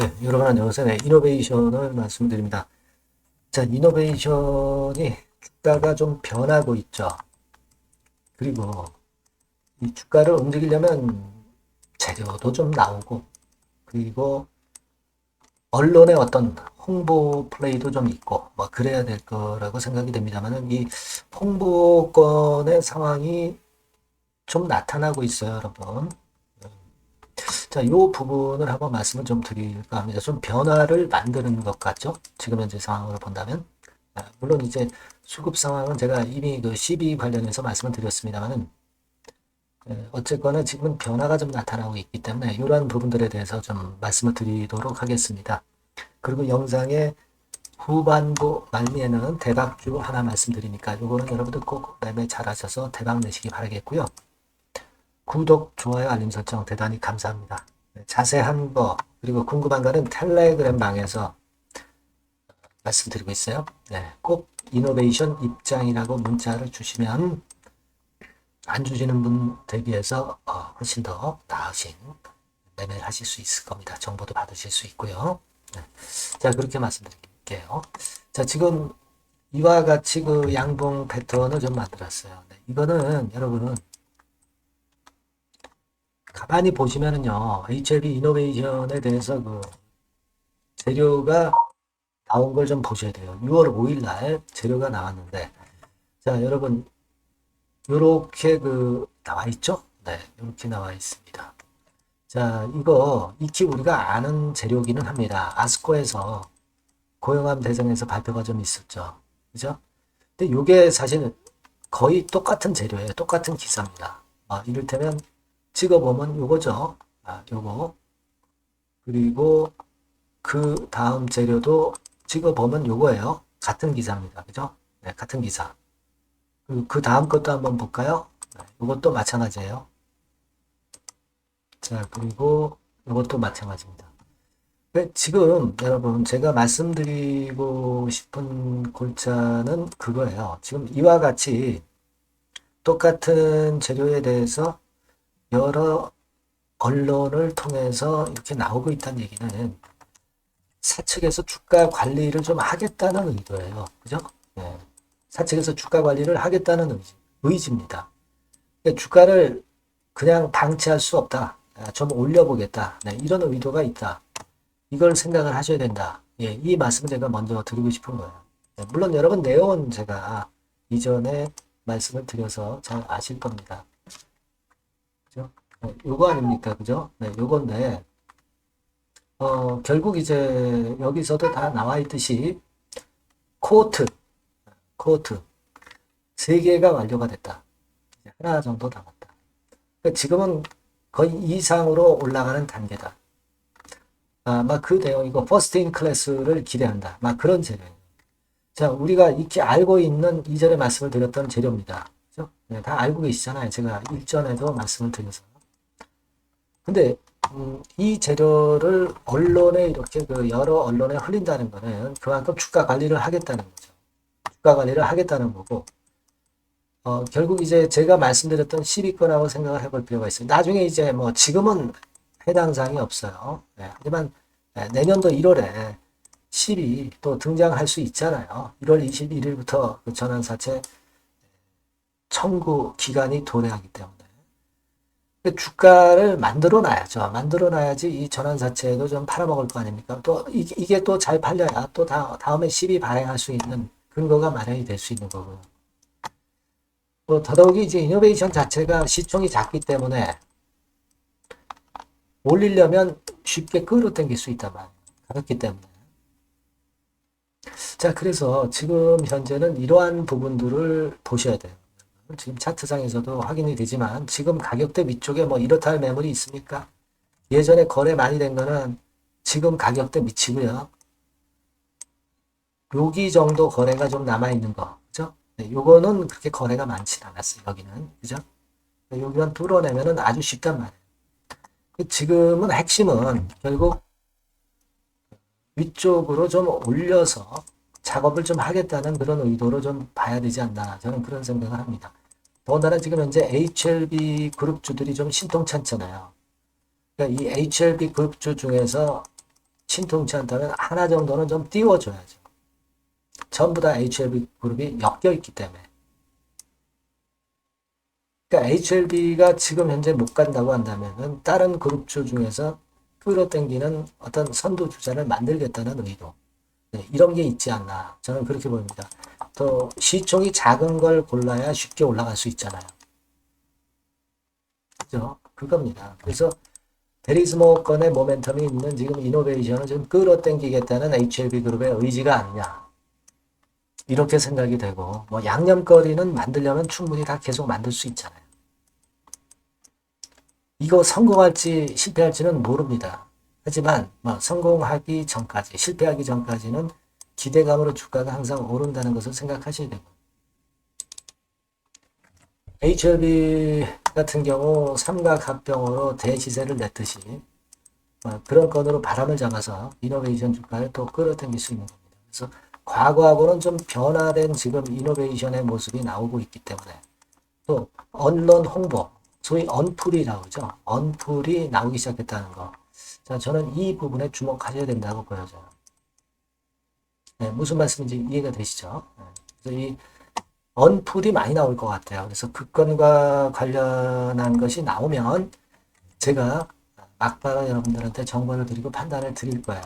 네, 여러분 안녕하세요. 네, 이노베이션을 말씀드립니다. 자, 이노베이션이 주가가 좀 변하고 있죠. 그리고 이 주가를 움직이려면 재료도 좀 나오고, 그리고 언론의 어떤 홍보 플레이도 좀 있고, 뭐 그래야 될 거라고 생각이 됩니다만은 이 홍보권의 상황이 좀 나타나고 있어요, 여러분. 자, 이 부분을 한번 말씀을 좀 드릴까 합니다. 좀 변화를 만드는 것 같죠? 지금 현재 상황으로 본다면. 아, 물론 이제 수급 상황은 제가 이미 그 CB 관련해서 말씀을 드렸습니다만은, 예, 어쨌거나 지금은 변화가 좀 나타나고 있기 때문에 이러한 부분들에 대해서 좀 말씀을 드리도록 하겠습니다. 그리고 영상의 후반부 말미에는 대박주 하나 말씀드리니까 요거는 여러분들 꼭 매매 잘하셔서 대박 내시기 바라겠고요. 구독, 좋아요, 알림 설정 대단히 감사합니다. 네, 자세한 거 그리고 궁금한 거는 텔레그램 방에서 말씀드리고 있어요. 네, 꼭 이노베이션 입장이라고 문자를 주시면 안 주시는 분 대비해서 어, 훨씬 더 나으신 매매를 하실 수 있을 겁니다. 정보도 받으실 수 있고요. 네. 자, 그렇게 말씀드릴게요. 자, 지금 이와 같이 그 양봉 패턴을 좀 만들었어요. 네, 이거는 여러분은 가만히 보시면은요, HLB 이노베이션에 대해서 그 재료가 나온 걸 좀 보셔야 돼요. 6월 5일 날 재료가 나왔는데, 자, 여러분, 요렇게 그 나와 있죠? 네, 요렇게 나와 있습니다. 자, 이거 익히 우리가 아는 재료기는 합니다. 아스코에서 고용암 대상에서 발표가 좀 있었죠. 그죠? 근데 요게 사실 거의 똑같은 재료예요. 똑같은 기사입니다. 아, 이를테면 찍어보면 요거죠. 아, 요거. 그리고 그 다음 재료도 찍어보면 요거예요. 같은 기사입니다. 그죠? 네, 같은 기사. 그 다음 것도 한번 볼까요? 네, 요것도 마찬가지예요. 자, 그리고 요것도 마찬가지입니다. 네, 지금 여러분 제가 말씀드리고 싶은 골자는 그거예요. 지금 이와 같이 똑같은 재료에 대해서 여러 언론을 통해서 이렇게 나오고 있다는 얘기는 사측에서 주가 관리를 좀 하겠다는 의도예요. 그죠? 네. 사측에서 주가 관리를 하겠다는 의지, 의지입니다. 그러니까 주가를 그냥 방치할 수 없다. 아, 좀 올려보겠다. 네, 이런 의도가 있다. 이걸 생각을 하셔야 된다. 예, 이 말씀을 제가 먼저 드리고 싶은 거예요. 네, 물론 여러분 내용은 제가 이전에 말씀을 드려서 잘 아실 겁니다. 네, 요거 아닙니까? 그죠? 네, 요건데, 어, 결국 이제 여기서도 다 나와 있듯이 코트, 코트 세 개가 완료가 됐다. 하나 정도 남았다. 그러니까 지금은 거의 이상으로 올라가는 단계다. 아, 막그 내용이고 퍼스트 인 클래스를 기대한다. 막 그런 재료예요. 자, 우리가 익히 알고 있는 이전에 말씀을 드렸던 재료입니다. 그죠? 네, 다 알고 계시잖아요. 제가 일전에도 말씀을 드려서. 근데 음, 이 재료를 언론에 이렇게 그 여러 언론에 흘린다는 거는 그만큼 주가 관리를 하겠다는 거죠. 주가 관리를 하겠다는 거고, 어, 결국 이제 제가 말씀드렸던 10위권하고 생각을 해볼 필요가 있어요. 나중에 이제 뭐 지금은 해당 사항이 없어요. 네, 하지만 네, 내년도 1월에 10이 또 등장할 수 있잖아요. 1월 21일부터 그 전환사채 청구 기간이 도래하기 때문에. 그 주가를 만들어 놔야죠. 만들어 놔야지 이 전환사채도 좀 팔아먹을 거 아닙니까? 또 이게, 이게 또 잘 팔려야 또 다, 다음에 10이 발행할 수 있는 근거가 마련이 될 수 있는 거고요. 또 더더욱이 이제 이노베이션 자체가 시총이 작기 때문에 올리려면 쉽게 끌어당길 수 말이에요. 가볍기 때문에. 자, 그래서 지금 현재는 이러한 부분들을 보셔야 돼요. 지금 차트상에서도 확인이 되지만 지금 가격대 위쪽에 뭐 이렇다 할 매물이 있습니까? 예전에 거래 많이 된 거는 지금 가격대 미치고요. 여기 정도 거래가 좀 남아있는 거. 그죠? 네, 요거는 그렇게 거래가 많지 않았어요. 여기는. 그죠? 여기만 뚫어내면은 아주 쉽단 말이에요. 지금은 핵심은 결국 위쪽으로 좀 올려서 작업을 좀 하겠다는 그런 의도로 좀 봐야 되지 않나 저는 그런 생각을 합니다. 더군다나 지금 현재 HLB 그룹주들이 좀 신통찮잖아요. 그러니까 이 HLB 그룹주 중에서 신통치 않다면 하나 정도는 좀 띄워줘야죠. 전부 다 HLB 그룹이 엮여 있기 때문에. 그러니까 HLB가 지금 현재 못 간다고 한다면은 다른 그룹주 중에서 끌어당기는 어떤 선두 주자를 만들겠다는 의도. 네, 이런 게 있지 않나. 저는 그렇게 보입니다. 또 시총이 작은 걸 골라야 쉽게 올라갈 수 있잖아요. 그죠? 그겁니다. 그래서 데리스모 건의 모멘텀이 있는 지금 이노베이션을 좀 끌어당기겠다는 HLB 그룹의 의지가 아니냐. 이렇게 생각이 되고, 뭐 양념거리는 만들려면 충분히 다 계속 만들 수 있잖아요. 이거 성공할지 실패할지는 모릅니다. 하지만 뭐 성공하기 전까지, 실패하기 전까지는 기대감으로 주가가 항상 오른다는 것을 생각하셔야 되고. HLB 같은 경우 삼각합병으로 대시세를 냈듯이 어, 그런 건으로 바람을 잡아서 이노베이션 주가를 또 끌어당길 수 있는 겁니다. 그래서 과거하고는 좀 변화된 지금 이노베이션의 모습이 나오고 있기 때문에 또 언론 홍보, 소위 언풀이라고 하죠. 언풀이 나오기 시작했다는 거. 자, 저는 이 부분에 주목하셔야 된다고 보여져요. 네, 무슨 말씀인지 이해가 되시죠? 네, 그래서 이 언풀이 많이 나올 것 같아요. 그래서 그 건과 관련한 것이 나오면 제가 막바로 여러분들한테 정보를 드리고 판단을 드릴 거예요.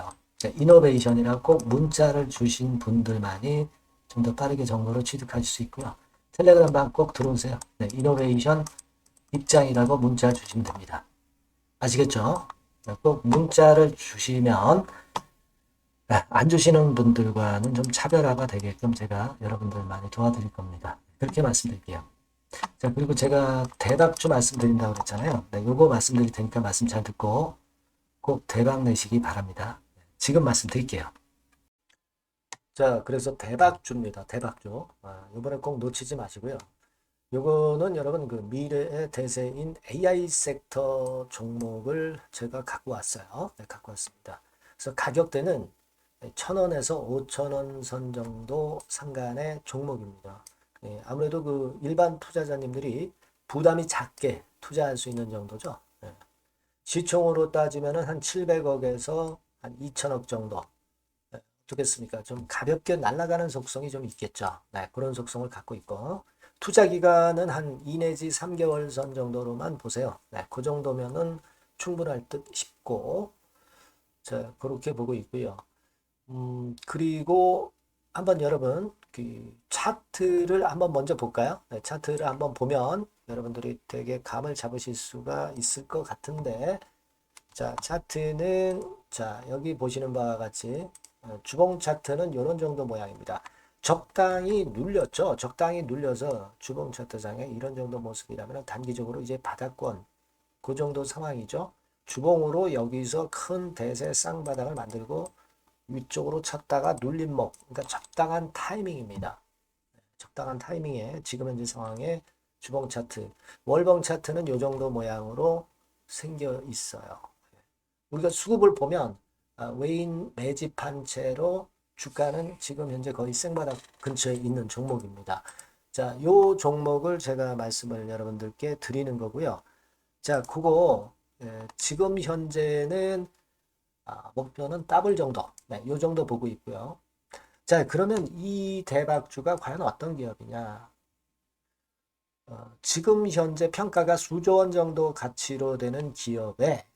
이노베이션이라고 문자를 주신 분들만이 좀 더 빠르게 정보를 취득하실 수 있고요. 텔레그램방 꼭 들어오세요. 네, 이노베이션 입장이라고 문자 주시면 됩니다. 아시겠죠? 네, 꼭 문자를 주시면 네, 안 주시는 분들과는 좀 차별화가 되게끔 제가 여러분들 많이 도와드릴 겁니다. 그렇게 말씀드릴게요. 자, 그리고 제가 대박주 말씀드린다고 그랬잖아요. 네, 요거 말씀드릴 테니까 말씀 잘 듣고 꼭 대박 내시기 바랍니다. 지금 말씀드릴게요. 자, 그래서 대박주입니다. 대박주. 아, 이번에 꼭 놓치지 마시고요. 요거는 여러분 그 미래의 대세인 AI 섹터 종목을 제가 갖고 왔어요. 네, 갖고 왔습니다. 그래서 가격대는 1,000원에서 5,000원 선 정도 상간의 종목입니다. 예, 아무래도 그 일반 투자자님들이 부담이 작게 투자할 수 있는 정도죠. 예. 시총으로 따지면 한 700억에서 한 2천억 정도. 네, 어떻겠습니까? 좀 가볍게 날아가는 속성이 좀 있겠죠. 네, 그런 속성을 갖고 있고. 투자 기간은 한 2 내지 3개월 선 정도로만 보세요. 네, 그 정도면은 충분할 듯 싶고. 자, 그렇게 보고 있고요. 음, 그리고 한번 여러분 그 차트를 한번 먼저 볼까요? 네, 차트를 한번 보면 여러분들이 되게 감을 잡으실 수가 있을 것 같은데 자, 차트는 자, 여기 보시는 바와 같이 어, 주봉 차트는 이런 정도 모양입니다. 적당히 눌렸죠. 적당히 눌려서 주봉 차트상에 이런 정도 모습이라면 단기적으로 이제 바닥권 그 정도 상황이죠. 주봉으로 여기서 큰 대세 쌍바닥을 만들고 위쪽으로 쳤다가 눌림목 그러니까 적당한 타이밍입니다. 적당한 타이밍에 지금 현재 상황에 주봉 차트 월봉 차트는 이 정도 모양으로 생겨 있어요. 우리가 수급을 보면 아, 외인 매집한 채로 주가는 지금 현재 거의 생바닥 근처에 있는 종목입니다. 자, 요 종목을 제가 말씀을 여러분들께 드리는 거고요. 자, 그거 예, 지금 현재는 아, 목표는 더블 정도, 네, 요 정도 보고 있고요. 자, 그러면 이 대박주가 과연 어떤 기업이냐? 어, 지금 현재 평가가 수조 원 정도 가치로 되는 기업에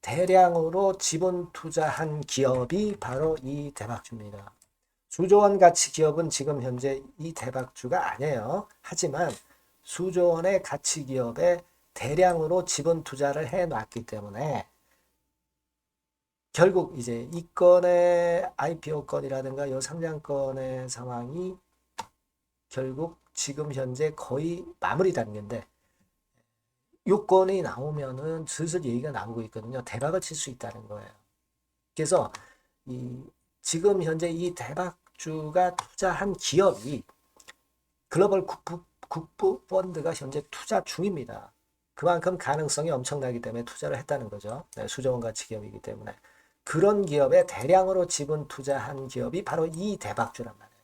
대량으로 지분 투자한 기업이 바로 이 대박주입니다. 수조 원 가치 기업은 지금 현재 이 대박주가 아니에요. 하지만 수조 원의 가치 기업에 대량으로 지분 투자를 해 놨기 때문에 결국 이제 이 건의 IPO 건이라든가 요 상장건의 상황이 결국 지금 현재 거의 마무리 단계인데 요건이 나오면은 슬슬 얘기가 나오고 있거든요. 대박을 칠 수 있다는 거예요. 그래서 이 지금 현재 이 대박주가 투자한 기업이 글로벌 국부, 국부 펀드가 현재 투자 중입니다. 그만큼 가능성이 엄청나기 때문에 투자를 했다는 거죠. 네, 수조원 가치 기업이기 때문에. 그런 기업에 대량으로 지분 투자한 기업이 바로 이 대박주란 말이에요.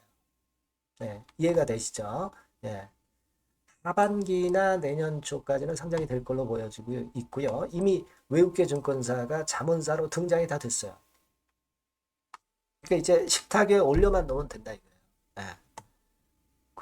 네, 이해가 되시죠? 네. 하반기나 내년 초까지는 상장이 될 걸로 보여지고 있고요. 이미 외국계 증권사가 자문사로 등장이 다 됐어요. 그러니까 이제 식탁에 올려만 놓으면 된다 이거예요.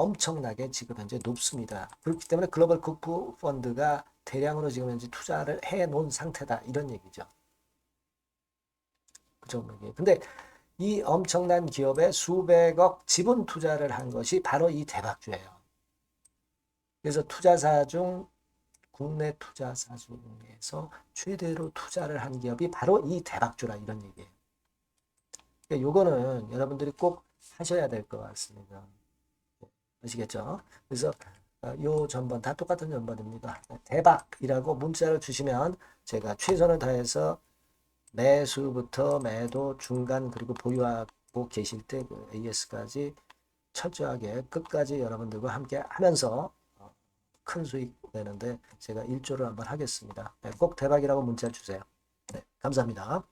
엄청나게 지금 현재 높습니다. 그렇기 때문에 글로벌 국부 펀드가 대량으로 지금 현재 투자를 해 놓은 상태다. 이런 얘기죠. 그죠? 이게. 근데 이 엄청난 기업에 수백억 지분 투자를 한 것이 바로 이 대박주예요. 그래서 투자사 중 국내 투자사 중에서 최대로 투자를 한 기업이 바로 이 대박주라 이런 얘기예요. 그러니까 요거는 여러분들이 꼭 하셔야 될 것 같습니다. 아시겠죠? 그래서 어, 요 전번 다 똑같은 전번입니다. 대박이라고 문자를 주시면 제가 최선을 다해서 매수부터 매도 중간 그리고 보유하고 계실 때 그 AS까지 철저하게 끝까지 여러분들과 함께 하면서 어, 큰 수익 내는데 제가 일조를 한번 하겠습니다. 네, 꼭 대박이라고 문자 주세요. 네, 감사합니다.